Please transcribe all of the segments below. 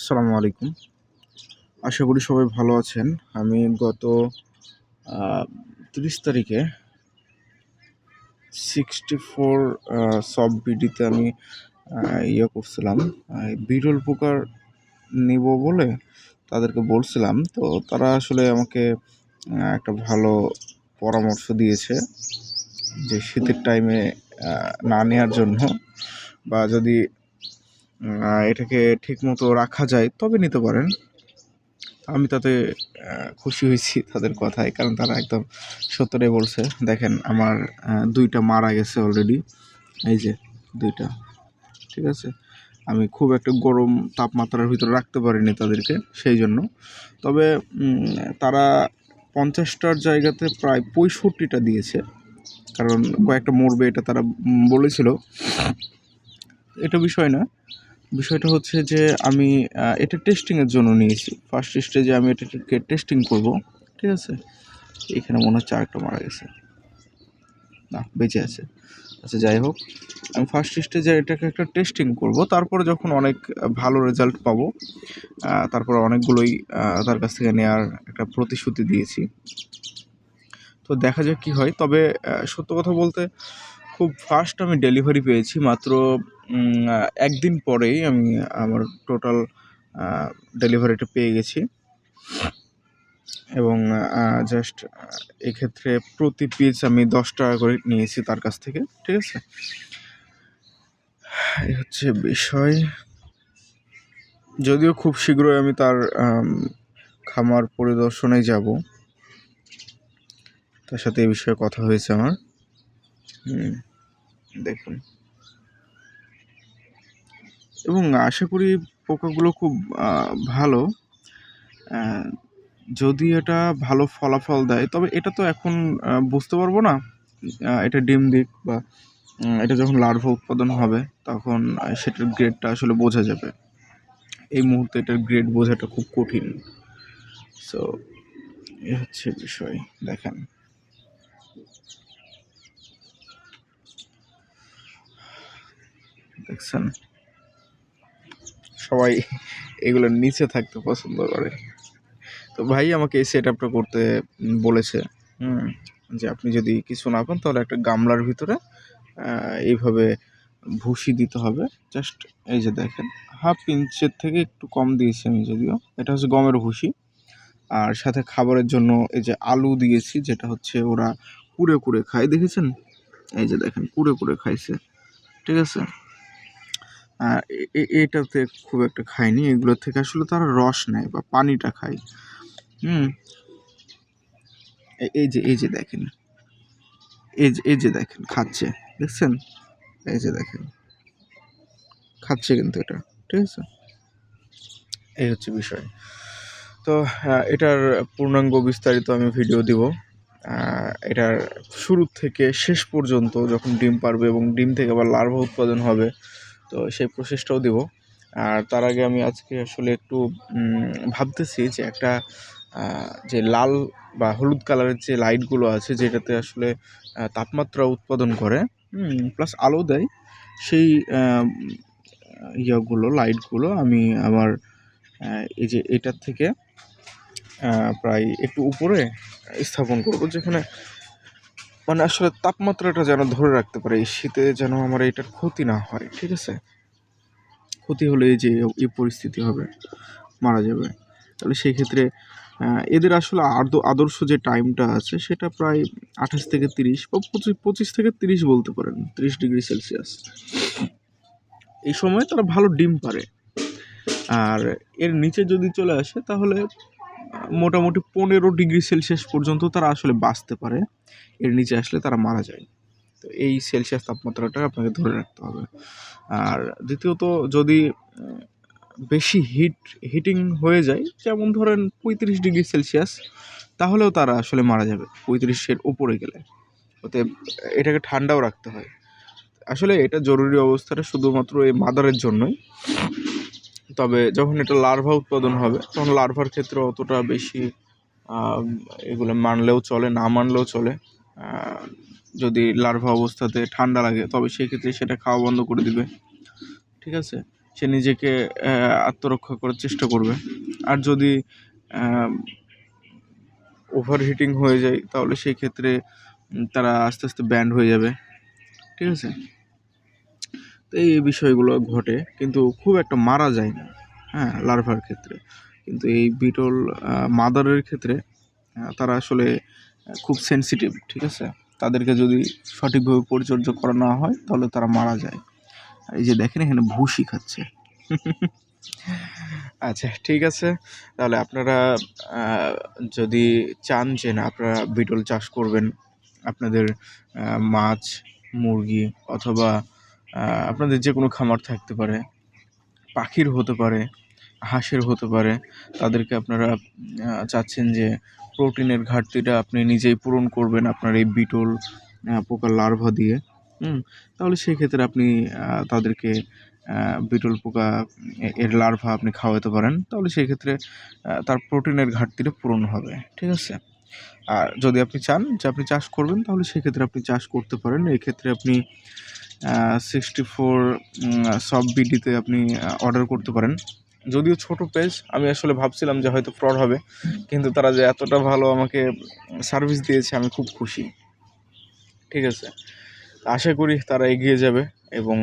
আসসালামু আলাইকুম। আশা করি সবাই ভালো আছেন। আমি গত তিরিশ তারিখে সিক্সটি ফোর সব বিডিতে আমি ইয়ে করছিলাম। বিরল পোকার নিব বলে তাদেরকে বলছিলাম। তো তারা আসলে আমাকে একটা ভালো পরামর্শ দিয়েছে যে শীতের টাইমে না নেওয়ার জন্য বা যদি এটাকে ঠিকমতো রাখা যায়, তবে নিতে পারেন। আমি তাতে খুশি হয়েছি তাদের কথায়, কারণ তারা একদম সত্যটাই বলছে। দেখেন, আমার দুইটা মারা গেছে অলরেডি এই যে, দুইটা, ঠিক আছে? আমি খুব একটা গরম তাপমাত্রার ভিতরে রাখতে পারিনি তাদেরকে, সেই জন্য। তবে তারা পঞ্চাশটার জায়গাতে প্রায় পঁয়ষট্টিটা দিয়েছে। কারণ কয়েকটা মরবে, এটা তারা বলেছিল। এটা বিষয় না বিষয়টা হচ্ছে যে আমি এটা টেস্টিংয়ের জন্য নিয়েছি। ফার্স্ট স্টেজে আমি এটাকে টেস্টিং করব, ঠিক আছে? এখানে মনে হচ্ছে আরেকটা মারা গেছে। না, বেঁচে আছে। আচ্ছা যাই হোক। আমি ফার্স্ট স্টেজে এটাকে একটা টেস্টিং করব, তারপরে যখন অনেক ভালো রেজাল্ট পাবো তারপরে অনেকগুলোই তার কাছ থেকে নেওয়ার একটা প্রতিশ্রুতি দিয়েছি। তো দেখা যাক কী হয়। তবে সত্য কথা বলতে খুব ফাস্ট আমি ডেলিভারি পেয়েছি। মাত্র একদিন পরেই আমি আমার টোটাল ডেলিভারিটা পেয়ে গেছি। এবং জাস্ট এক্ষেত্রে প্রতি পিস আমি দশ টাকা করে নিয়েছি তার কাছ থেকে ঠিক আছে? এই হচ্ছে বিষয়। যদিও খুব শীঘ্রই আমি তার খামার পরিদর্শনে যাব। তার সাথে এই বিষয়ে কথা হয়েছে আমার। হুম, দেখুন। এবং আশা করি পোকাগুলো খুব ভালো। যদি এটা ভালো ফলাফল দেয়, তবে এটা তো এখন বুঝতে পারব না এটা ডিম দিক বা এটা যখন লার্ভা উৎপাদন হবে, তখন সেটার গ্রেডটা আসলে বোঝা যাবে। এই মুহূর্তে এটার গ্রেড বোঝাটা খুব কঠিন। সো এ হচ্ছে বিষয়, দেখেন। দেখছেন? সবাই এগুলোর নিচে থাকতে পছন্দ করে। তো ভাই আমাকে এই সেট আপটা করতে বলেছে, হুম, যে আপনি যদি কিছু না পান তাহলে একটা গামলার ভিতরে এইভাবে ভুসি দিতে হবে। জাস্ট এই যে দেখেন, হাফ ইঞ্চের থেকে একটু কম দিয়েছি আমি যদিও। এটা হচ্ছে গমের ভুসি। আর সাথে খাবারের জন্য এই যে আলু দিয়েছি, যেটা হচ্ছে ওরা কুড়ে কুড়ে খায়। দেখেছেন? এই যে দেখেন, কুড়ে কুড়ে খাইছে। ঠিক আছে? এটাতে খুব একটা খায়নি এগুলোর থেকে আসলে তারা রস নেয় বা পানিটা খায়। হুম? এই যে এই যে দেখেন। এই যে এই যে দেখেন, খাচ্ছে। দেখছেন? এই যে দেখেন। খাচ্ছে কিন্তু এটা, ঠিক আছে? এই হচ্ছে বিষয়। তো এটার পূর্ণাঙ্গ বিস্তারিত আমি ভিডিও দিব। এটার শুরু থেকে শেষ পর্যন্ত যখন ডিম পারবে এবং ডিম থেকে আবার লার্ভা উৎপাদন হবে তো সেই প্রসেসটাও দিব। আর তার আগে আমি আজকে আসলে একটু ভাবতেছি যে একটা যে লাল বা হলুদ কালারের যে লাইটগুলো আছে, যেটাতে আসলে তাপমাত্রা উৎপাদন করে প্লাস আলো দেয়, সেই ইয়েগুলো, লাইটগুলো আমি আমার এই যে এটার থেকে প্রায় একটু উপরে স্থাপন করব, যেখানে মানে আসলে তাপমাত্রাটা যেন ধরে রাখতে পারে, এই শীতে যেন আমার এটার ক্ষতি না হয়, ঠিক আছে? ক্ষতি হলে এই যে এই পরিস্থিতি হবে, মারা যাবে। তাহলে সেই ক্ষেত্রে এদের আসলে আর্দ, আদর্শ যে টাইমটা আছে, সেটা প্রায় আঠাশ থেকে তিরিশ বা পঁচিশ পঁচিশ থেকে তিরিশ বলতে পারেন, তিরিশ ডিগ্রি সেলসিয়াস। এই সময় তারা ভালো ডিম পারে আর এর নিচে যদি চলে আসে, তাহলে মোটামুটি পনেরো ডিগ্রি সেলসিয়াস পর্যন্ত তারা আসলে বাঁচতে পারে। এর নিচে আসলে তারা মারা যায়। তো এই সেলসিয়াস তাপমাত্রাটা আপনাকে ধরে রাখতে হবে। আর দ্বিতীয়ত, যদি বেশি হিট, হিটিং হয়ে যায়, যেমন ধরেন পঁয়ত্রিশ ডিগ্রি সেলসিয়াস, তাহলেও তারা আসলে মারা যাবে পঁয়ত্রিশের উপরে গেলে। ওতে এটাকে ঠান্ডাও রাখতে হয়। আসলে এটা জরুরি অবস্থাটা শুধুমাত্র এই মাদারের জন্যই। তবে যখন এটা লার্ভা উৎপাদন হবে, তখন লার্ভার ক্ষেত্রে অতটা বেশি এগুলো মানলেও চলে, না মানলেও চলে। যদি লার্ভা অবস্থাতে ঠান্ডা লাগে, তবে সেই ক্ষেত্রে সেটা খাওয়া বন্ধ করে দিবে। ঠিক আছে? সে নিজেকে আত্মরক্ষা করার চেষ্টা করবে। আর যদি ওভার হিটিং হয়ে যায়, তাহলে সেই ক্ষেত্রে তারা আস্তে আস্তে ব্যান্ড হয়ে যাবে। ঠিক আছে? তো এই বিষয়গুলো ঘটে, কিন্তু খুব একটা মারা যায় না হ্যাঁ লার্ভার ক্ষেত্রে। কিন্তু এই বিটল মাদারের ক্ষেত্রে তারা আসলে খুব সেনসিটিভ ঠিক আছে? তাদেরকে যদি সঠিকভাবে পরিচর্যা করা না হয়, তাহলে তারা মারা যায়। এই যে দেখেন, এখানে ভুসি খাচ্ছে। আচ্ছা ঠিক আছে। তাহলে আপনারা যদি চান যে না, আপনারা বিটল চাষ করবেন, আপনাদের মাছ, মুরগি, অথবা আপনাদের যে কোনো খামার থাকতে পারে, পাখির হতে পারে, হাঁসের হতে পারে, তাদেরকে আপনারা চাচ্ছেন যে প্রোটিনের ঘাটতিটা আপনি নিজেই পূরণ করবেন আপনার এই বিটল পোকার লার্ভা দিয়ে। হুম, তাহলে সেই ক্ষেত্রে আপনি তাদেরকে বিটল পোকা এর লার্ভা আপনি খাওয়াতে পারেন। তাহলে সেই ক্ষেত্রে তার প্রোটিনের ঘাটতিটা পূরণ হবে, ঠিক আছে? আর যদি আপনি চান যে আপনি চাষ করবেন, তাহলে সেক্ষেত্রে আপনি চাষ করতে পারেন। এই ক্ষেত্রে আপনি সিক্সটি ফোর সব বিডিতে আপনি অর্ডার করতে পারেন। যদিও ছোট পেজ আমি আসলে ভাবছিলাম যে হয়তো ফ্রড হবে, কিন্তু তারা যে এতটা ভালো আমাকে সার্ভিস দিয়েছে, আমি খুব খুশি। ঠিক আছে? আশা করি তারা এগিয়ে যাবে এবং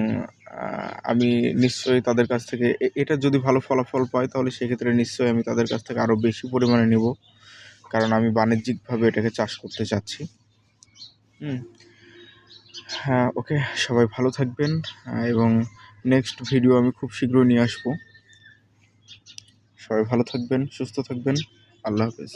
আমি নিশ্চয়ই তাদের কাছ থেকে এটা যদি ভালো ফলাফল পাই তাহলে সেক্ষেত্রে নিশ্চয়ই আমি তাদের কাছ থেকে আরও বেশি পরিমাণে নেব। কারণ আমি বাণিজ্যিকভাবে এটাকে চাষ করতে চাচ্ছি। হুম। হ্যাঁ ওকে, সবাই ভালো থাকবেন এবং নেক্সট ভিডিও আমি খুব শীঘ্রই নিয়ে আসব। সবাই ভালো থাকবেন, সুস্থ থাকবেন, আল্লাহ হাফেজ।